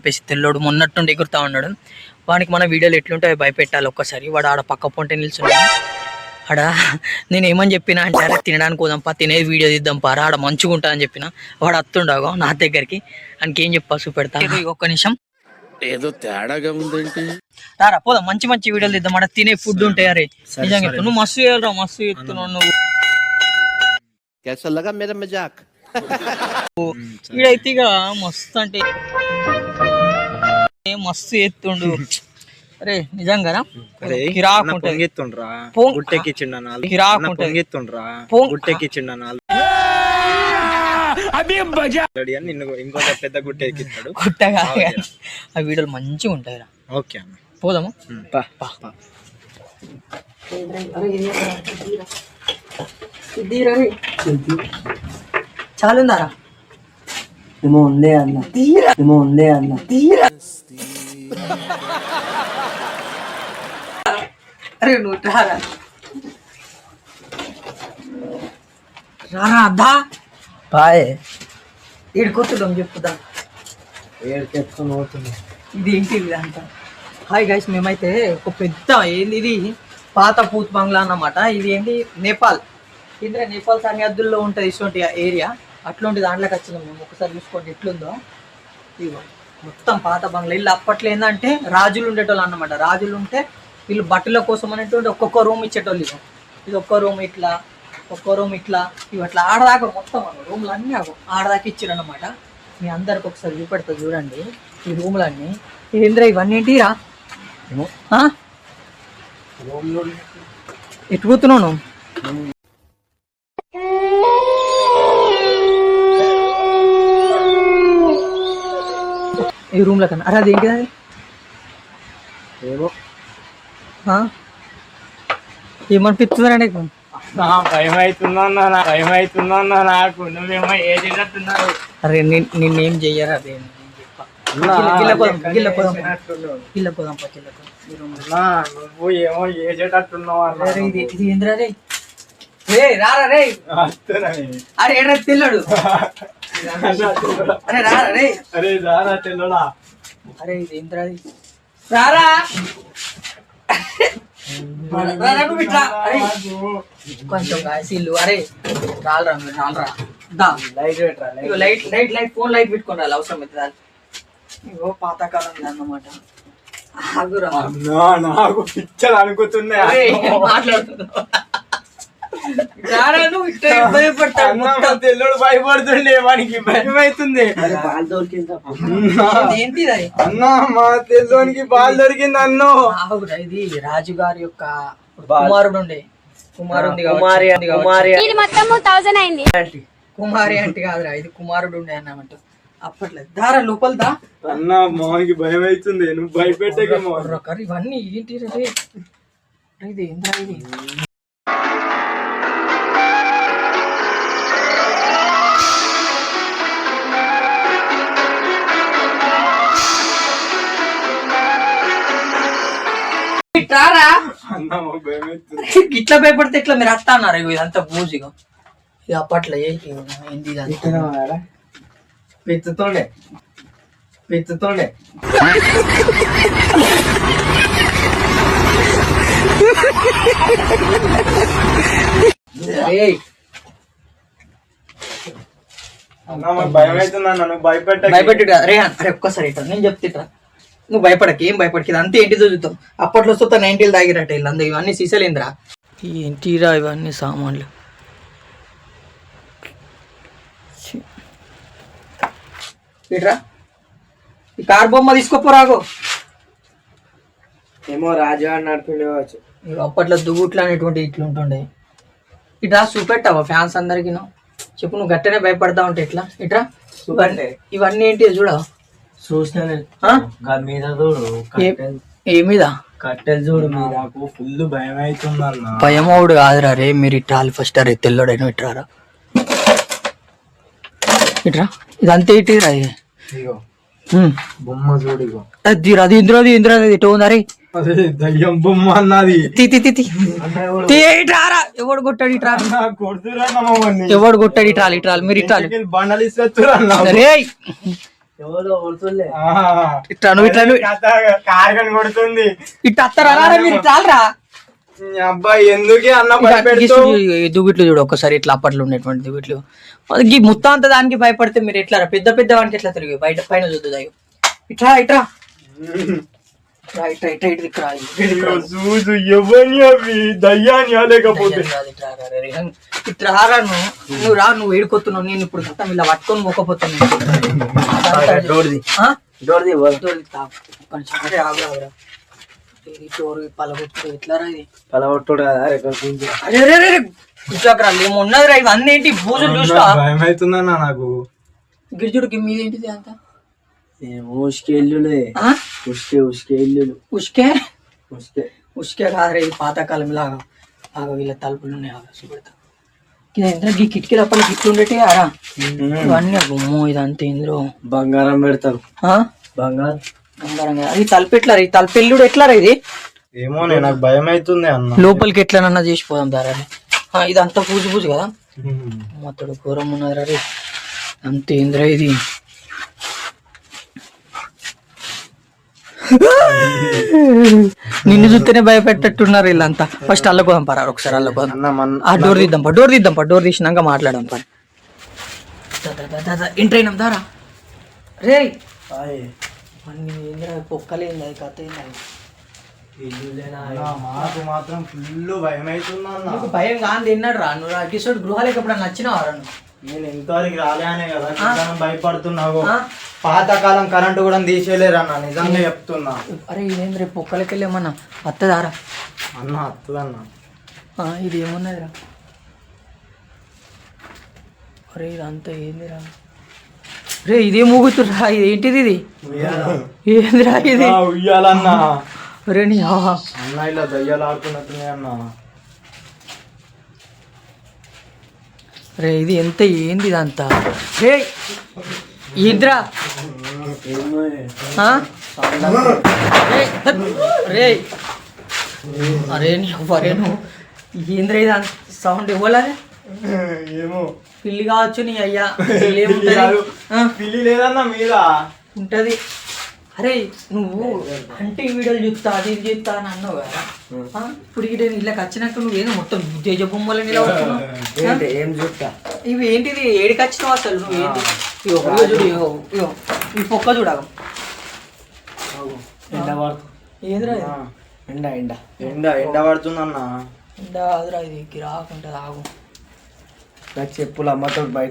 చెప్పేసి తెల్లోడు మొన్నట్టుండి ఎగురుతా ఉన్నాడు వానికి మన వీడియోలు ఎట్లుంటాయో భయపెట్టాలి ఒక్కసారి వాడు ఆడ పక్క పొంటే నిల్చున్నాడు ఆడ నేను ఏమని చెప్పినా అంటే అరే తినడానికి పోదాంపా తినేది వీడియో తీద్దాంపా రా ఆడ మంచిగా ఉంటుంది అని చెప్పిన వాడు అత్తుండగా నా దగ్గరికి ఆయనకి ఏం చెప్పా చూపెడతా ఇగో ఒక్క నిమిషం ఏదో తేడాగా ఉందేంటి రారా పోదాం మంచి మంచి వీడియోలు తీద్దాం ఆడ తినే ఫుడ్ ఉంటాయి అరే నిజంగా చెప్తున్నా. నువ్వు మస్తు చేయాలరా మస్తు చెప్తున్నావు నువ్వు कैसा लगा मेरा मजाक వీడైతే ఇక మస్తు అంటే ఏ మస్తు ఎత్తుండు. అరే నిజంగా కిరాకు పొంగిత్తుండ్రా. గుట్టెక్కిచ్చిండ. పొంగిత్తుండ్రా. గుట్టెక్కిచ్చిండ నిన్ను పెద్ద గుట్ట ఎక్కిస్తాడు ఆ వీడియోలు మంచిగా ఉంటాయిరా ఓకే అన్న. పోదాము. చాలుందారా ఏమో ఉందే అన్న. ఏమో ఉందే అన్న. అరే నువ్వు రారా? రారా అద్దా చెప్పుదా ఏడుకెత్తుకొని పోతుంది ఇది ఏంటి ఇదంతా హాయ్ గైస్ మేమైతే ఒక పెద్ద ఏంది ఇది? పాత పూత్ బంగ్లా అన్నమాట. ఇది ఏంటి నేపాల్. ఇంద్ర నేపాల్ సరిహద్దుల్లో ఉంటుంది ఇటువంటి ఏరియా అట్లాంటి దాంట్లోకి వచ్చినాం మేము. ఒకసారి చూసుకోండి ఎట్లుందో. ఇదిగో. మొత్తం పాత బంగ్లా. ఇల్లు అప్పట్లో ఏంటంటే రాజులు ఉండేటోళ్ళు అన్నమాట. రాజులు ఉంటే వీళ్ళు బట్టల కోసం అనేటువంటి ఒక్కొక్క రూమ్ ఇచ్చేటోళ్ళు ఇది ఒక్క రూమ్ ఇట్లా ఒక్క రూమ్ ఇట్లా ఇవి అట్లా. ఆడదాకా మొత్తం రూమ్లు అన్నీ ఆడదాకా ఇచ్చారు అనమాట మీ అందరికి ఒకసారి చూపెడతా చూడండి ఈ రూమ్లన్నీ. ఏంద్రా ఇవన్నీ ఏంటిరా? ఎటు కూతున్నావు ఈ రూమ్లో కన్నా. అరే అది ఏమో. ఆ? ఏమనిపిస్తుందిరా నీకు? భయం అవుతుందా భయం అవుతుందా నాకు? నువ్వేమో ఏదినట్టున్నావు అరే నిన్- నిన్నేం చెయ్యరా అదే? నువ్వు ఏమో అరే ఇది ఇది ఏందిరా రే రారా రే. అరే తెల్లడు. అరే రారా రే. అరే తెల్లడా. ఇది? రారా. కొంచెం కాసిల్లు అరే రాలరా మీరు రాలరా. లైట్ పెట్టరా light light light phone light పెట్టుకోండి రాలి అవసరం అవుతుంది. ఇగో పాతకాలం అన్నమాట నాకు పిచ్చలు అనుకుతున్నాయి? మాట్లాడుతున్నావు రారా నువ్వు ఇట్లా భయపడతావు అన్నా, మొత్తం. మా తెల్లుడు భయపడుతుండే వానికి భయం. అవుతుంది పాలు దొరికిందా? ఇది ఏంటిది అది? అన్నా మా తెల్లోనికి బాల్ దొరికింది అన్నో. ఇది రాజుగారి యొక్క కుమారుడు ఉండే. కుమారుంది కుమారి కుమారి. థౌసండ్ అయింది. కుమారి అంటే కాదురా ఇది కుమారుడు ఉండే అన్నమాట. అప్పట్లో. దారా లోపల దా. అన్నా మోహన్కి భయం అవుతుంది. నువ్వు రొక్కరు ఇవన్నీ ఏంటి రే ఇది ఏంద్రా ఇది? మీరు అత్తా అన్నారు ఇగో ఇదంతా బూజిగా ఇది అప్పట్లో ఏ- ఇగో ఏంది ఇదంతా? పెత్తుతుండే పెత్తుతుండే ఏయ్, అన్నా మాకు భయం అవుతుంది అన్న నువ్వు భయపెట్టకే భయపెట్టు రే అరే ఒక్కసారి ఇట్రా నేను చెప్తా నువ్వు భయపడక ఏం భయపడక అంతే ఏంటి చూద్దాం అప్పట్లో వస్తే నైన్టీలు తాగిరట వీళ్ళందరూ ఇవన్నీ సీసలేంద్రా? ఏంటిరా ఇవన్నీ సామాన్లు. ఇట్రా ఈ కార్ బొమ్మ తీసుకోపోరాగో ఏమో రాజు అని నడిపిండే కావచ్చు. ఇక అప్పట్లో దుగుట్లు అనేటువంటి ఇట్లా ఉంటుండే. ఇట్రా చూపెట్టావా ఫ్యాన్స్ అందరికి చెప్పు నువ్వు గట్టనే భయపడతా ఉంటే ఇట్లా ఇట్రా? ఇవన్నీ ఇవన్నీ ఏంటి చూడ చూసిన మీద చూడు కట్టెలు. మీద? నాకు ఫుల్ భయం భయమవుడు కాదురా రే మీరు ఇట్రాలి ఫస్ట్ అరే తెల్లోడైన ఇట్రారా? ఇట్రా? ఇదంతా ఇటురా ఇగో. బొమ్మ చూడు ఇగో. అది అది ఇంద్రది ఇంద్రది ఇటు దయ్యం బొమ్మ అన్నది. తీ, ఇట్రారా? ఎవడు కొట్టాడు ఇట్రా? నా కొడుతురా మమ్మల్ని ఎవడు కొట్టాడు ఇట్రాలి ఇట్రాలి మీరు ఇట్రాలి. బండలు ఇస్తురా రే ఇట్లా నువ్వు ఇట్లా నువ్వు కార్గన్ కొడుతుంది. ఇట్లా అత్తరా రా, మీరు ఇట్లా అబ్బాయి ఎందుకే అన్న భయపెడతావు దుగిట్లు చూడు ఒక్కసారి ఇట్లా అప్పట్లో ఉండేటువంటి దుగిట్లు ఈ మొత్తం అంతా దానికి భయపడితే మీరు ఎట్లా రా? పెద్ద పెద్ద వానికి ఎట్లా తిరిగి? బయట పైన చూద్దు దాయి ఇట్లా ఇట్రా ఇట్రా ఇటు దిక్కు రా, రా. చూసు ఎవని అవి దయ్యాని లేకపోతే దయ్యం కాదు, ఇట్రా రా, రే, రే. ఇట్రా రా నువ్వు నువ్వు రా నువ్వు ఏడుకొస్తున్నావు నేను ఇప్పుడు గట్టం ఇలా పట్టుకొని మొక్కపోతున్నాను డోర్ది? డోర్ది డోర్ తా. కొంచెం అరే ఆగు, ఆగురా. డోర్ పలగొట్టు ఎట్లా రా ఇది? పలగొట్టుడు కదా అరే కూర్చోకరా ఏమున్నదిరా ఇవన్నీ ఏంటి? బూజులు చూస్తా భయం అవుతుందన్న నాకు. గిరిజుడికి మీదేంటిది అంత? ఏమో ఉసుకే ఇల్లులే. ఆ? ఉసుకే ఉసుకే ఇల్లులు. ఉష్కే ఉసుకే ఉష్కే కాదురా ఇది పాతకాలం లాగా ఆగా వీళ్ళ తలుపులు ఉన్నాయి ఆగా చూపెడతా. ఇది ఎంత? ఈ కిటికీలు అప్పటి గిట్లు ఉండేటి ఆరా ఇవన్నీ గుమ్మో ఇదంతా ఇందులో బంగారం పెడతారు. ఆ? బంగారం? బంగారం కదా. అది తలుపు ఎట్లా రా? ఈ తలుపు ఎల్లుడు ఎట్లా ఇది? ఏమోనే నాకు భయం అవుతుంది అన్న. లోపలికి ఎట్లనన్నా చేసిపోదాం దారా ఇదంతా పూజ పూజ కదా? మొత్తడు ఘోరం ఉన్నదిరా రే. అంతే ఏంద్రా ఇది? నిన్ను చూస్తేనే భయపెట్టట్టున్నారు వీళ్ళంతా. ఫస్ట్ అల్లకోదాం పరా ఒకసారి అల్లకోదాం అన్న మన ఆ డోర్ తీద్దాం పా డోర్ తీద్దాం పా డోర్ తీసినాక మాట్లాడదాం పా. ఎంటర్ అయినాం దారా. రే. పొక్కలేంది అది కథ మాకు మాత్రం ఫుల్ భయం అవుతుంది అన్న. నీకు భయం కాని తిన్నాడు రా. నువ్వు ఎపిసోడ్ గృహాలకు ఎప్పుడన్నా నచ్చినావా రా నువ్వు? నేను ఇంతవరకు రాలే అనే కదా భయపడుతున్నావు? పాతకాలం కరెంటు కూడా తీసేయలేరు అన్న నిజంగా చెప్తున్నా. అరే ఇదేం రేపు పొక్కలకి వెళ్ళేమన్నా వస్తుందారా అన్న అత్తదన్న. ఆ, ఇది ఏమున్నదిరా? అరే ఇదంతా ఏందిరా? రే ఇదే మూగుతురా ఇది ఏంటిది ఇది? ఏందిరా ఇది? ఉయ్యాలన్న. అరే నీ. అన్న ఇలా దయ్యాలు ఆడుతున్నట్టున్నాయి అన్న. రే ఇది ఎంత ఏంది ఇదంతా? రే! ఇద్రా? రే, అరే నీ అరే నువ్వు. ఏంద్రా ఇది సౌండ్ ఇవ్వలే ఏమో. పిల్లి కావచ్చు నీ అయ్యా. పిల్లి లేదన్న మీద ఉంటది. అరే నువ్వు హంటింగ్ వీడియోలు చూస్తా అది ఇది చూస్తా అని అన్నావు? కదా ఆ, ఇప్పుడు ఇక్కడ ఇళ్ళకి వచ్చినాక నువ్వేదో మొత్తం జేజ బొమ్మలు నిలబడుతున్నావు ఏంటి ఏం చూస్తా? ఇవి ఏంటిది? ఏడికి వచ్చినావు అసలు నువ్వు? ఏంటి ఇగో, ఇగో చూడు ఇగో, ఇగో. ఈ పొక్క చూడగం. ఎండ పడుతుంది ఏంద్రా ఇది? ఎండ ఎండ. ఎండ ఎండ పడుతుందన్న ఇందా అదిరా ఇది గిరాకుంటుంది ఆగు. నాకు చెప్పులు అమ్మతో బయట